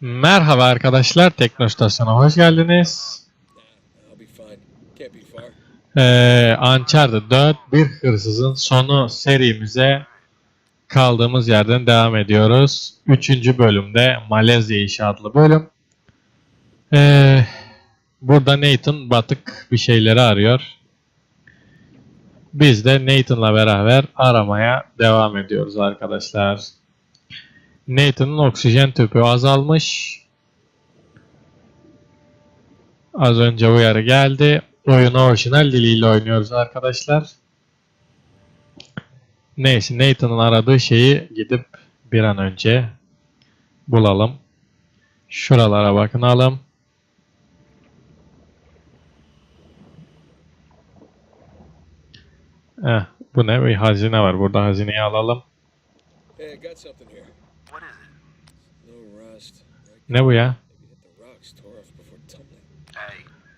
Merhaba arkadaşlar, Teknostasyon'a hoş geldiniz. Ee, Uncharted 4 Bir Hırsızın Sonu serimize kaldığımız yerden devam ediyoruz. Üçüncü bölümde Malezya İşi adlı bölüm. Ee, burada Nathan batık bir şeyleri arıyor. Biz de Nathan'la beraber aramaya devam ediyoruz arkadaşlar. Nathan'ın oksijen tüpü azalmış. Az önce uyarı geldi. Oyunu orijinal diliyle oynuyoruz arkadaşlar. Neyse Nathan'ın aradığı şeyi gidip bir an önce bulalım. Şuralara bakınalım. Eh, bu ne? Bir hazine var. Burada hazineyi alalım. Hey, I got something here. What is it? No rust. Right, Ne bu ya?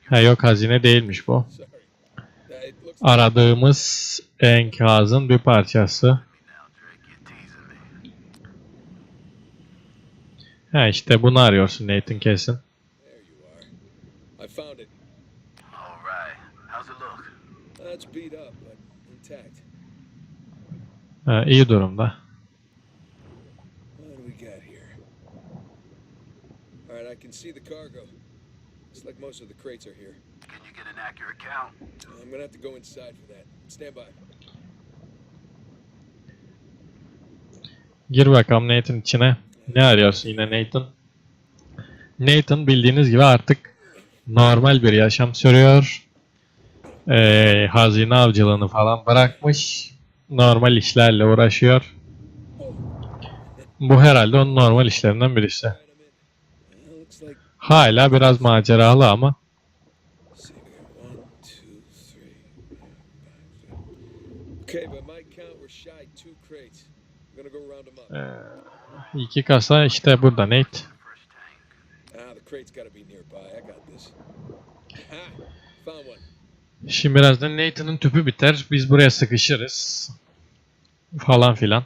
Ha yok hazine değilmiş bu. Aradığımız enkazın bir parçası. Ha işte bunu arıyorsun Nathan kesin. there you are. Can see the cargo. Looks like most of the crates are here. Can you get an accurate count? Uh, I'm gonna have to go inside for that. Stand by. Gir bakalım Nathan içine. Ne arıyorsun yine Nathan? Nathan bildiğiniz gibi artık normal bir yaşam sürüyor. Ee, hazine avcılığını falan bırakmış. Normal işlerle uğraşıyor. Bu herhalde onun normal işlerinden birisi. Right, I'm in. Uh, looks like. Hala biraz maceralı ama. Ee, iki kasa işte burada Nate. Ah. Şimdi birazdan Nathan'ın tüpü biter. Biz buraya sıkışırız. Falan filan.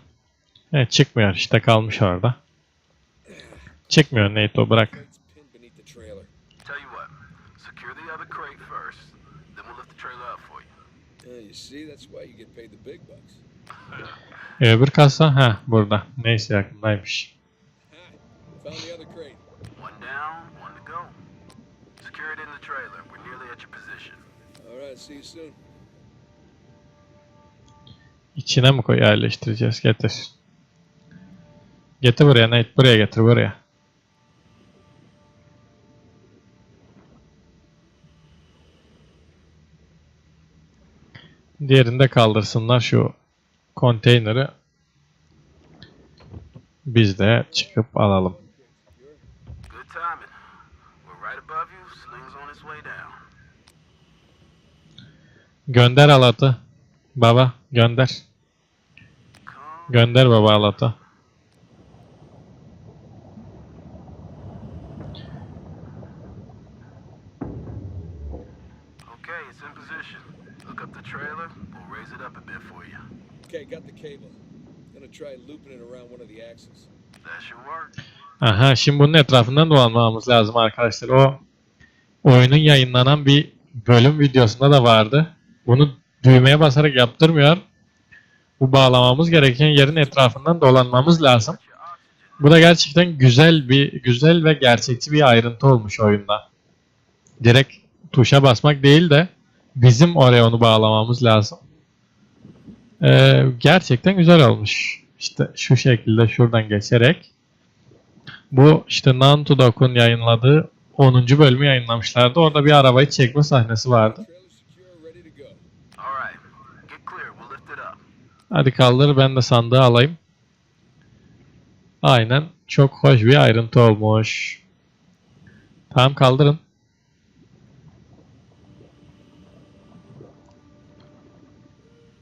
Evet çıkmıyor işte kalmış orada. Çıkmıyor Nate o bırak. Position. All right, see you soon. İçine mi koy yerleştireceğiz? Getir. Getir buraya Nate. Buraya getir buraya. Diğerini de kaldırsınlar şu konteyneri. Biz de çıkıp alalım. Gönder alatı. Baba gönder. Gönder baba alatı. Okay, it's in position. Look up the trailer. We'll raise it up a bit for you. Okay, got the cable. Gonna try looping it around one of the axles. That should work. Aha şimdi bunun etrafından dolanmamız lazım arkadaşlar. O oyunun yayınlanan bir bölüm videosunda da vardı. Bunu düğmeye basarak yaptırmıyor. Bu bağlamamız gereken yerin etrafından dolanmamız lazım. Bu da gerçekten güzel bir güzel ve gerçekçi bir ayrıntı olmuş oyunda. Direkt tuşa basmak değil de bizim oraya onu bağlamamız lazım. Ee, gerçekten güzel olmuş. İşte şu şekilde şuradan geçerek. Bu işte Nantu Dok'un yayınladığı 10. bölümü yayınlamışlardı. Orada bir arabayı çekme sahnesi vardı. Hadi kaldır ben de sandığı alayım. Aynen. Çok hoş bir ayrıntı olmuş. Tamam kaldırın.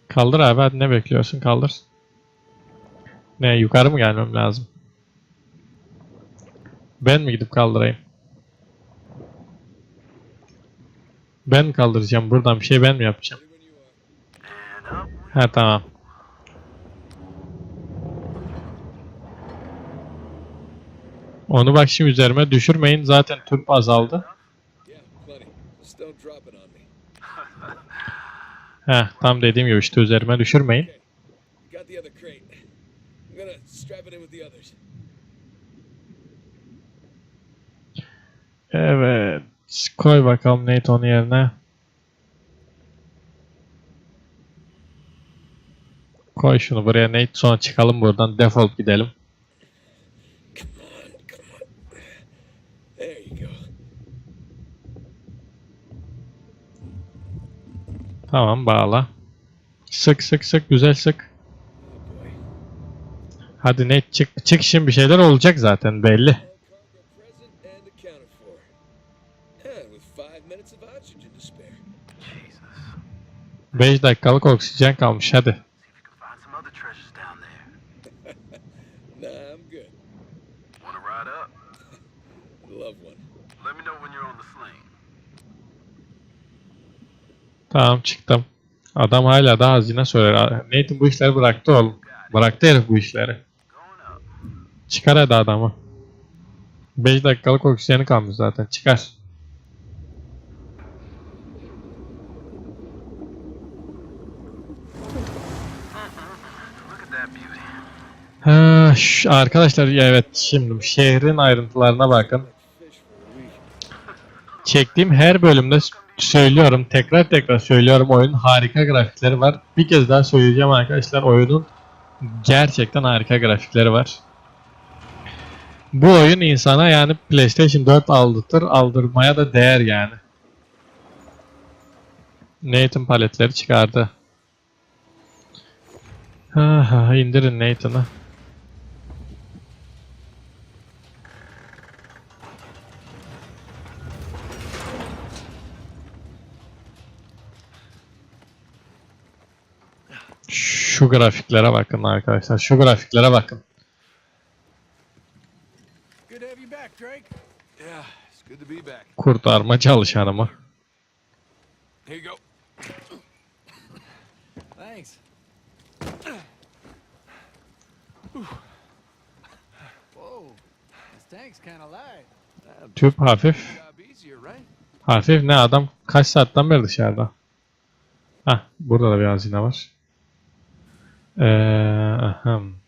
Kaldır abi hadi ne bekliyorsun kaldır. Ne yukarı mı gelmem lazım? Ben mi gidip kaldırayım? Ben mi kaldıracağım buradan bir şey ben mi yapacağım? Ha tamam. Onu bak şimdi üzerime düşürmeyin. Zaten turp azaldı. Heh tam dediğim gibi işte üzerime düşürmeyin. Okay. Got the other crate. I'm gonna strap it in with the others. Evet. Koy bakalım Nate onun yerine. Koy şunu buraya Nate sonra çıkalım buradan defol gidelim. Come on, come on. There you go. Tamam bağla. Sık sık sık güzel sık. Hadi Nate çık çık bir şeyler olacak zaten belli. 5 dakikalık oksijen kalmış hadi. Tamam çıktım. Adam hala da hazine söyler. Nathan bu işleri bıraktı oğlum. Bıraktı herif bu işleri. Çıkar hadi adamı. 5 dakikalık oksijeni kalmış zaten. Çıkar. Ha, şş, arkadaşlar evet şimdi şehrin ayrıntılarına bakın. Çektiğim her bölümde söylüyorum. Tekrar tekrar söylüyorum. Oyunun harika grafikleri var. Bir kez daha söyleyeceğim arkadaşlar. Oyunun gerçekten harika grafikleri var. Bu oyun insana yani PlayStation 4 aldırtır. Aldırmaya da değer yani. Nathan paletleri çıkardı. Ha ha indirin Nathan'ı. Şu grafiklere bakın arkadaşlar. Şu grafiklere bakın. Kurtarma çalışanı mı? Here you go. Thanks. Whoa, this tank's kind of light. Tüp hafif. Job easier, right? Hafif ne adam kaç saatten beri dışarıda? Hah burada da bir hazine var. Ee, ahem.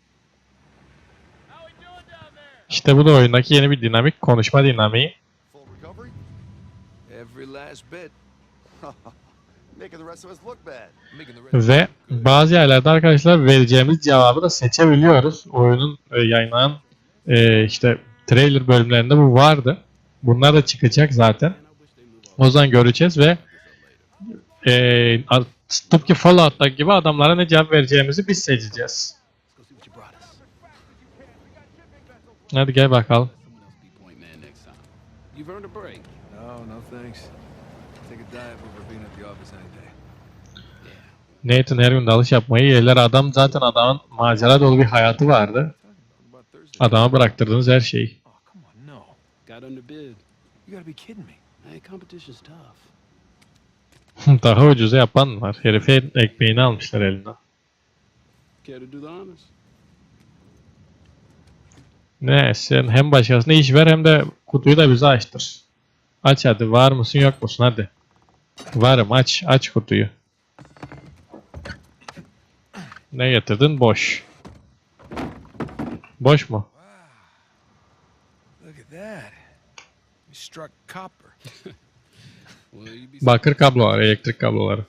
İşte bu da oyundaki yeni bir dinamik. Konuşma dinamiği. Ve bazı yerlerde arkadaşlar vereceğimiz cevabı da seçebiliyoruz. Oyunun e, yayınlanan e, işte trailer bölümlerinde bu vardı. Bunlar da çıkacak zaten. O zaman göreceğiz ve e, tıpkı Fallout'taki gibi adamlara ne cevap vereceğimizi biz seçeceğiz. Office any day. Nathan her gün dalış yapmayı yerler. Adam zaten adamın macera dolu bir hayatı vardı. Adama bıraktırdığınız her şeyi. Oh, come on, no. Got underbid. You gotta be kidding me. Hey, competition's tough. Daha ucuza yapan var. Herifin ekmeğini almışlar elinden. Care to do the honors? Ne sen hem başkasına iş ver hem de kutuyu da bize açtır. Aç hadi var mısın yok musun hadi. Varım aç aç kutuyu. Ne getirdin? Boş. Boş mu? Look at that. You struck copper. Well, you'd be Bakır kablolar, elektrik kabloları.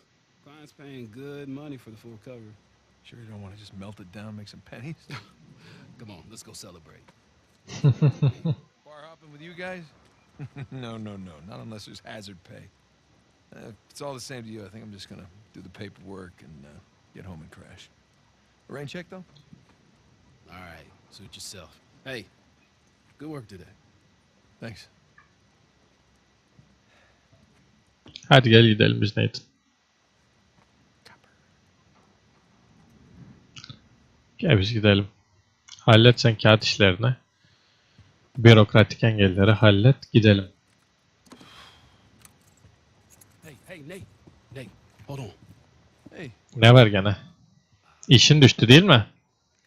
Sure you don't want to just melt it down, make some pennies? Come on, let's go celebrate. Bar hopping with you guys? no, no, no. Not unless there's hazard pay. Uh, it's all the same to you, I think I'm just gonna do the paperwork and uh, get home and crash. Rain check though? All right, suit yourself. Hey, good work today. Thanks. Hadi gel gidelim biz Nathan. Gel biz gidelim. Hallet sen kağıt işlerini. Bürokratik engelleri hallet gidelim. Hey, hey, Nate. Nate, hold on. Hey, Ne var gene? İşin düştü değil mi?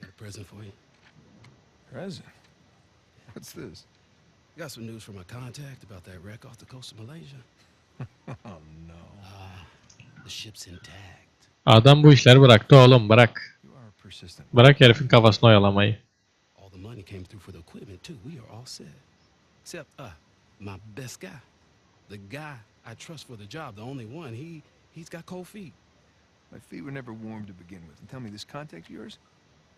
Got a present for you. present. What's this? Got some news from a contact about that wreck off the coast of Malaysia. Oh no. The ship's intact. Adam bu işleri bıraktı oğlum bırak. Bırak herifin kafasını oyalamayı. All the money came through for the equipment too. We are all set. Except uh my best guy. The guy I trust for the job, the only one. He he's got cold feet. My feet were never warm to begin with. And tell me, this contact of yours?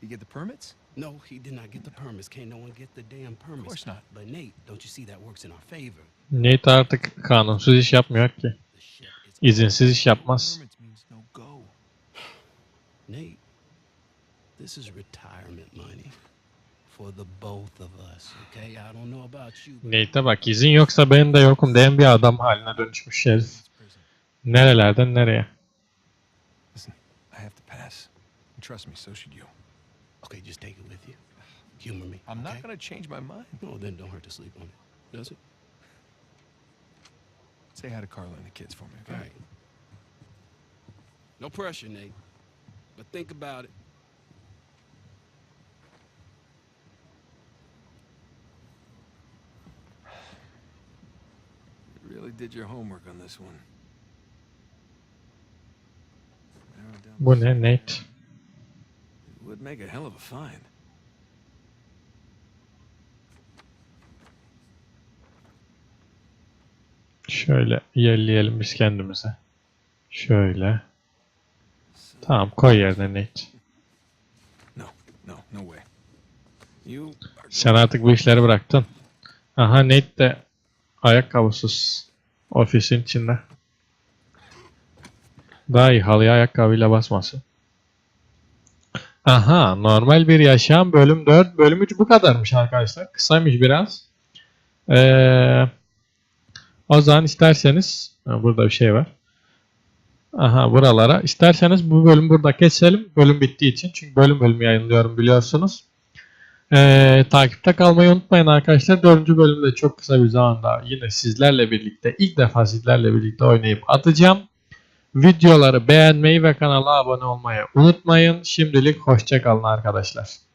You get the permits? No, he did not get the permits. Can't no one get the damn permits. Of course not. But Nate, don't you see that works in our favor? Nate artık kanunsuz iş yapmıyor ki. The ship is İzinsiz iş yapmaz. Permits means no go. Nate, this is retirement money for the both of us, okay? I don't know about you. but Nate'e bak izin yoksa ben de yokum diyen bir adam haline dönüşmüş herif. Nerelerden nereye? Listen, I have to pass. And trust me, so should you. Okay, just take it with you. Humor me. I'm okay? not gonna change my mind. No, then don't hurt to sleep on it. Does it? Say hi to Carla and the kids for me, okay? right. No pressure, Nate. But think about it. Did your homework on this one. Bu ne. Nate? Would make a hell of a find. Şöyle yerleyelim biz kendimize. Şöyle. Tamam koy yerine Nate. No, no, no way. You are Sen artık bu işleri bıraktın. Aha Nate de ayakkabısız ofisin içinde. Daha iyi halıya ayakkabıyla basmasın. Aha normal bir yaşam bölüm 4 bölüm 3 bu kadarmış arkadaşlar. Kısaymış biraz. Ee, o zaman isterseniz burada bir şey var. Aha buralara. İsterseniz bu bölüm burada keselim. Bölüm bittiği için. Çünkü bölüm bölüm yayınlıyorum biliyorsunuz. Ee, takipte kalmayı unutmayın arkadaşlar. Dördüncü bölümde çok kısa bir zamanda yine sizlerle birlikte ilk defa sizlerle birlikte oynayıp atacağım. Videoları beğenmeyi ve kanala abone olmayı unutmayın. Şimdilik hoşçakalın arkadaşlar.